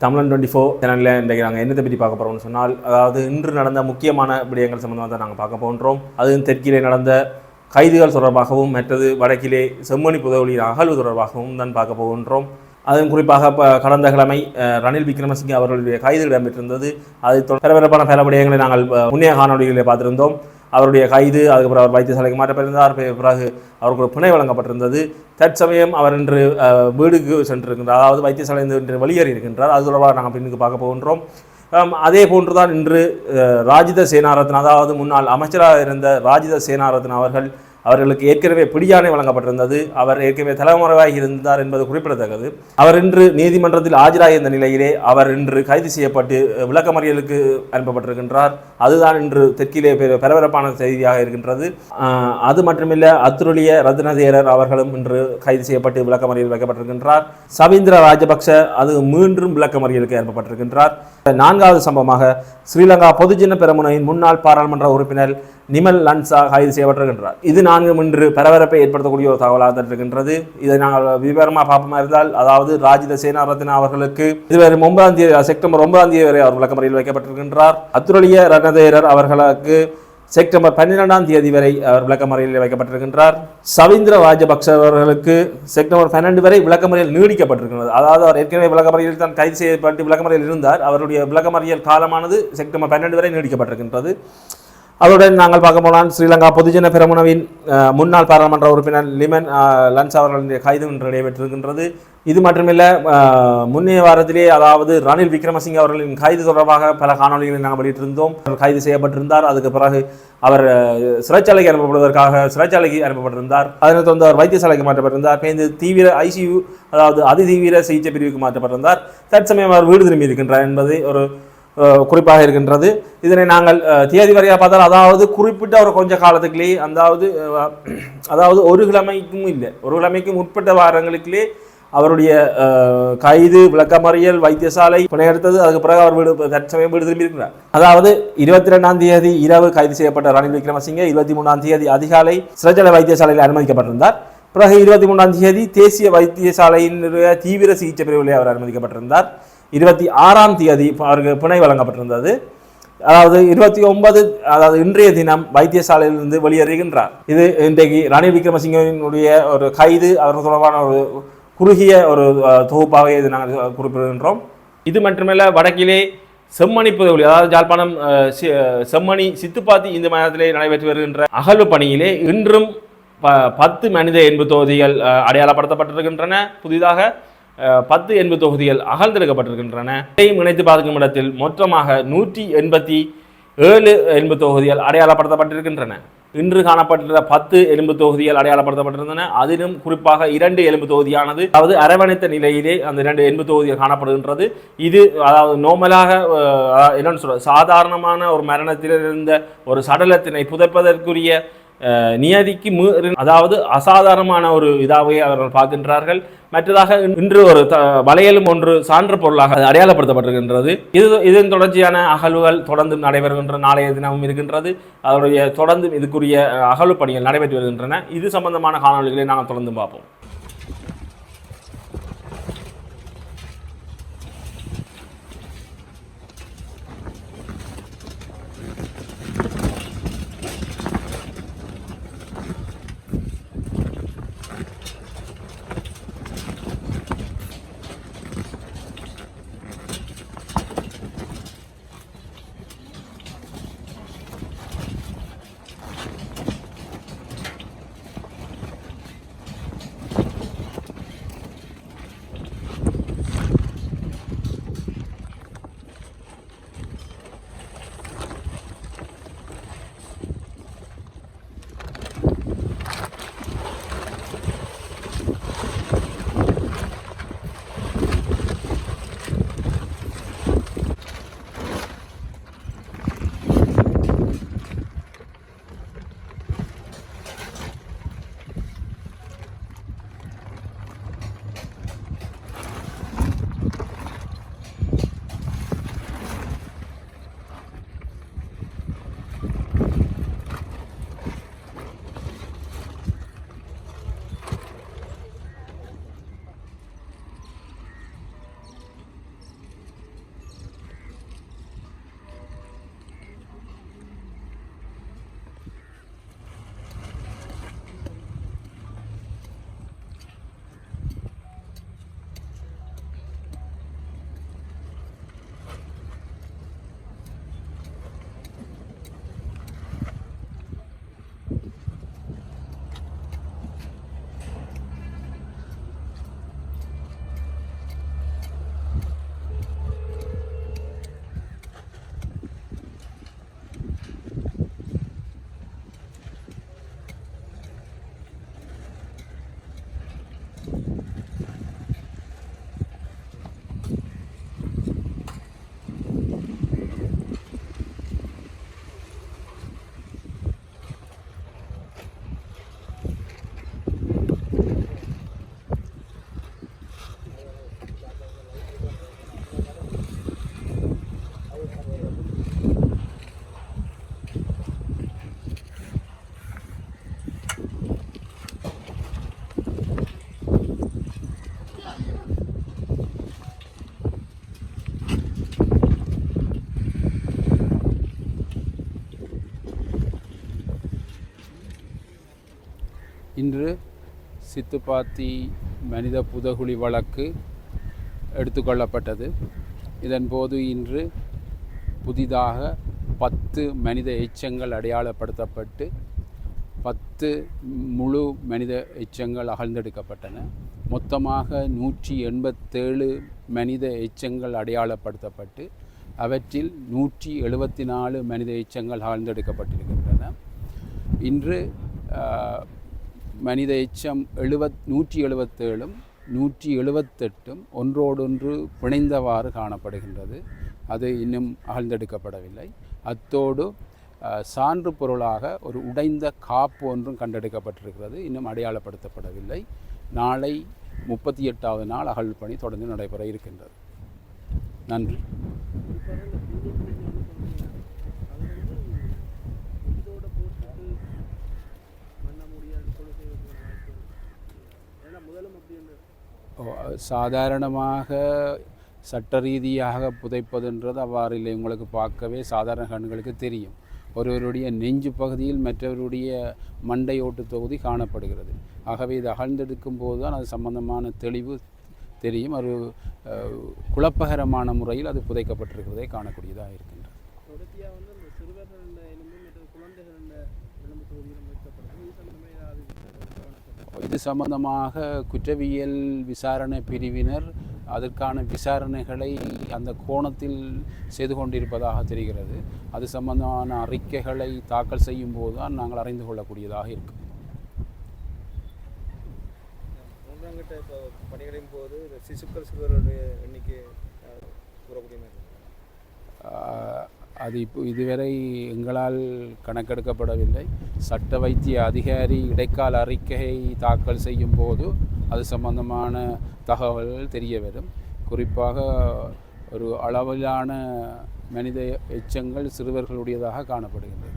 தமிழன் twenty four சேனலில் இன்றைக்கு நாங்கள் என்னத்தை பற்றி பார்க்க போகிறோம்னு சொன்னால் அதாவது இன்று நடந்த முக்கியமான விடயங்கள் சம்மந்தமாக தான் நாங்கள் பார்க்க போகின்றோம். அதுவும் தெற்கிலே நடந்த கைதுகள் தொடர்பாகவும் மற்றது வடக்கிலே செம்மணி புதவொலியின் அகழ்வு தொடர்பாகவும் தான் பார்க்க போகின்றோம். அதன் குறிப்பாக இப்போ கடந்த கிழமை ரணில் விக்ரமசிங்கே அவர்களுடைய கைது இடம்பெற்றிருந்தது. அது பரபரப்பான பல விடயங்களை நாங்கள் அஹ், முன்னைய காணொலிகளில் பார்த்திருந்தோம். அவருடைய கைது அதுக்கப்புறம் அவர் வைத்தியசாலைக்கு மாற்றப்பட்டிருந்தார் பிறகு அவருக்கு ஒரு பிணை வழங்கப்பட்டிருந்தது. தற்சமயம் அவர் இன்று வீடுக்கு சென்றிருக்கின்றார் அதாவது வைத்தியசாலையில் இன்று வெளியேறி இருக்கின்றார். அது தொடர்பாக நாங்கள் பின்னுக்கு பார்க்க போகின்றோம். அதே போன்றுதான் இன்று ராஜித சேனாரத்ன அதாவது முன்னாள் அமைச்சராக இருந்த ராஜித சேனாரத்ன அவர்கள் அவர்களுக்கு ஏற்கனவே பிடியாணை வழங்கப்பட்டிருந்தது. அவர் ஏற்கனவே தலைமுறைவாகி இருந்தார் என்பது குறிப்பிடத்தக்கது. அவர் இன்று நீதிமன்றத்தில் ஆஜராகியிருந்த நிலையிலே அவர் இன்று கைது செய்யப்பட்டு விளக்கமறியலுக்கு அனுப்பப்பட்டிருக்கின்றார். அதுதான் இன்று தெற்கிலே பரபரப்பான செய்தியாக இருக்கின்றது. அது மட்டுமில்ல அத்துருளிய ரத்னதேரர் அவர்களும் இன்று கைது செய்யப்பட்டு விளக்கமறியல் வைக்கப்பட்டிருக்கின்றார். சவீந்திர ராஜபக்ஷ அது மீண்டும் விளக்கமறியலுக்கு அனுப்பப்பட்டிருக்கின்றார். நான்காவது சம்பவமாக ஸ்ரீலங்கா பொதுஜன பெரமுனையின் முன்னாள் பாராளுமன்ற உறுப்பினர் நிமல் லன்சா கைது செய்யப்பட்டிருக்கின்றார். இது நான்கு இன்று பரபரப்பை ஏற்படுத்தக்கூடிய ஒரு தகவலாக இருக்கின்றது இதை நாங்கள் விவரமாக பார்ப்போமா இருந்தால் அதாவது ராஜித சேனாரத்ன அவர்களுக்கு இதுவரை ஒன்பதாம் தேதி செப்டம்பர் ஒன்பதாம் தேதி வரை அவர் விளக்கமறையில் வைக்கப்பட்டிருக்கின்றார். அத்துரலிய ரணதேரர் அவர்களுக்கு செப்டம்பர் பன்னிரெண்டாம் தேதி வரை அவர் விளக்கமறியலில் வைக்கப்பட்டிருக்கின்றார். சவீந்திர ராஜபக்ஷ அவர்களுக்கு செப்டம்பர் பன்னெண்டு வரை விளக்கமறியல் நீடிக்கப்பட்டிருக்கிறது அதாவது அவர் ஏற்கனவே விளக்கமறியல் தான் கைது செய்யப்பட்டு விளக்கமறியல் இருந்தார். அவருடைய விளக்கமறியல் காலமானது செப்டம்பர் பன்னெண்டு வரை நீடிக்கப்பட்டிருக்கின்றது. அதுடன் நாங்கள் பார்க்க போனால் ஸ்ரீலங்கா பொதுஜன பெரமுனவின் முன்னாள் பாராளுமன்ற உறுப்பினர் லிமன் லன்ஸ் அவர்களுடைய கைது இன்று நடைபெற்றிருக்கின்றது. இது மட்டுமில்ல முன்னைய வாரத்திலே அதாவது ரணில் விக்ரமசிங்க அவர்களின் கைது தொடர்பாக பல காணொலிகளை நாங்கள் வெளியிட்டிருந்தோம். அவர் கைது செய்யப்பட்டிருந்தார். அதுக்கு பிறகு அவர் சிறைச்சாலைக்கு அனுப்பப்படுவதற்காக சிறைச்சாலைக்கு அனுப்பப்பட்டிருந்தார். அதனைத் தொடர்ந்து அவர் வைத்தியசாலைக்கு மாற்றப்பட்டிருந்தார். பேருந்து தீவிர ஐசியு அதாவது அதிதீவிர சிகிச்சை பிரிவுக்கு மாற்றப்பட்டிருந்தார். தற்சமயம் அவர் வீடு திரும்பி இருக்கின்றார் என்பது ஒரு குறிப்பாக இருக்கின்றது. இதனை நாங்கள் தேதி வரையாக பார்த்தால் அதாவது குறிப்பிட்ட ஒரு கொஞ்ச காலத்துக்குள்ளே அதாவது அதாவது ஒரு கிழமைக்கும் இல்லை. ஒரு கிழமைக்கும் உட்பட்ட வாரங்களுக்குள்ளே அவருடைய கைது விளக்கமறியல் வைத்தியசாலை பிணையெடுத்தது. அதுக்கு பிறகு அவர் வீடு தற்சமயம் வீடு திரும்பி இருக்கிறார். அதாவது இருபத்தி ரெண்டாம் தேதி இரவு கைது செய்யப்பட்ட ரணில் விக்ரமசிங்கே இருபத்தி மூணாம் தேதி அதிகாலை சிறைச்சாலை வைத்தியசாலையில் அனுமதிக்கப்பட்டிருந்தார். பிறகு இருபத்தி மூன்றாம் தேதி தேசிய வைத்தியசாலையினுடைய தீவிர சிகிச்சை பிரிவிலே அவர் அனுமதிக்கப்பட்டிருந்தார். இருபத்தி ஆறாம் தேதி அவருக்கு பிணை வழங்கப்பட்டிருந்தது. அதாவது இருபத்தி ஒன்பது அதாவது இன்றைய தினம் வைத்தியசாலையிலிருந்து வெளியேறுகின்றார். இது இன்றைக்கு ரணில் விக்ரமசிங்கனுடைய ஒரு கைது அவர் தொடர்பான ஒரு குறுகிய ஒரு தொகுப்பாக இது நாங்கள் குறிப்பிடுகின்றோம். இது மட்டுமல்ல வடக்கிலே செம்மணி புதவுலி அதாவது ஜாழ்ப்பாணம் சி- செம்மணி சித்துப்பாத்தி இந்த மாதத்திலே நடைபெற்று வருகின்ற அகழ்வு பணியிலே இன்றும் ப பத்து மனித எண்பு தொகுதிகள் அடையாளப்படுத்தப்பட்டிருக்கின்றன. புதிதாக பத்து எண்பது தொகுதிகள் அகழ்ந்தெடுக்கப்பட்டிருக்கின்றன இதையும் இணைத்து பார்க்கும் இடத்தில் மொத்தமாக நூற்றி எண்பத்தி ஏழு எண்பது தொகுதிகள் அடையாளப்படுத்தப்பட்டிருக்கின்றன. இன்று காணப்பட்டிருந்த பத்து எலும்பு தொகுதிகள் அடையாளப்படுத்தப்பட்டிருந்தன. அதிலும் குறிப்பாக இரண்டு எலும்பு தொகுதியானது அதாவது அரவணைத்த நிலையிலே அந்த இரண்டு எலும்பு தொகுதிகள் காணப்படுகின்றது. இது அதாவது நோமலாக என்னன்னு சொல்ற சாதாரணமான ஒரு மரணத்தில் இருந்த ஒரு சடலத்தினை புதைப்பதற்குரிய நியதிக்கு மீறி அதாவது அசாதாரணமான ஒரு இதாகவே அவர்கள் பார்க்கின்றார்கள். மற்றதாக இன்று ஒரு த வளையலும் ஒன்று சான்று பொருளாக அடையாளப்படுத்தப்பட்டிருக்கின்றது. இது இதன் தொடர்ச்சியான அகழ்வுகள் தொடர்ந்து நடைபெறுகின்ற நாளைய தினமும் இருக்கின்றது. அதனுடைய தொடர்ந்து இதுக்குரிய அகழ்வு பணிகள் நடைபெற்று வருகின்றன. இது சம்பந்தமான காணொலிகளை நாங்கள் தொடர்ந்து பார்ப்போம். இன்று சித்துப்பாத்தி மனித புதகுழி வழக்கு எடுத்துக்கொள்ளப்பட்டது. இதன்போது இன்று புதிதாக பத்து மனித எச்சங்கள் அடையாளப்படுத்தப்பட்டு பத்து முழு மனித எச்சங்கள் அகழ்ந்தெடுக்கப்பட்டன. மொத்தமாக நூற்றி எண்பத்தேழு மனித எச்சங்கள் அடையாளப்படுத்தப்பட்டு அவற்றில் நூற்றி எழுபத்தி நாலு மனித எச்சங்கள் அகழ்ந்தெடுக்கப்பட்டிருக்கின்றன. இன்று மனித எச்சம் எழுபத் நூற்றி எழுபத்தேழும் நூற்றி எழுபத்தெட்டும் ஒன்றோடொன்று பிணைந்தவாறு காணப்படுகின்றது. அது இன்னும் அகழ்ந்தெடுக்கப்படவில்லை அத்தோடு சான்று பொருளாக ஒரு உடைந்த காப்பு ஒன்றும் கண்டெடுக்கப்பட்டிருக்கிறது. இன்னும் அடையாளப்படுத்தப்படவில்லை. நாளை முப்பத்தி எட்டாவது நாள் அகழ் பணி தொடர்ந்து நடைபெற இருக்கின்றது. நன்றி. சாதாரணமாக சட்ட ரீதியாக புதைப்பதுன்றது அவ்வாறு இல்லை. உங்களுக்கு பார்க்கவே சாதாரண கண்களுக்கு தெரியும். ஒருவருடைய நெஞ்சு பகுதியில் மற்றவருடைய மண்டை ஓட்டு தொகுதி காணப்படுகிறது. ஆகவே இது அகழ்ந்தெடுக்கும் போது தான் அது சம்பந்தமான தெளிவு தெரியும். ஒரு குழப்பகரமான முறையில் அது புதைக்கப்பட்டிருக்கிறதை காணக்கூடியதாக இருக்கின்றது. இது சம்பந்தமாக குற்றவியல் விசாரணை பிரிவினர் அதற்கான விசாரணைகளை அந்த கோணத்தில் செய்து கொண்டிருப்பதாக தெரிகிறது. அது சம்பந்தமான அறிக்கைகளை தாக்கல் செய்யும் போது தான் நாங்கள் அறிந்து கொள்ளக்கூடியதாக இருக்கும் இப்போ பணிகளின் போது சிசுக்கள் சிறுவர்களுடைய எண்ணிக்கை கூறக்கூடிய அது இப்போ இதுவரை எங்களால் கணக்கெடுக்கப்படவில்லை. சட்ட வைத்திய அதிகாரி இடைக்கால அறிக்கையை தாக்கல் செய்யும் போது அது சம்பந்தமான தகவல்கள் தெரிய வரும். குறிப்பாக ஒரு அளவிலான மனித எச்சங்கள் சிறுவர்களுடையதாக காணப்படுகின்றது.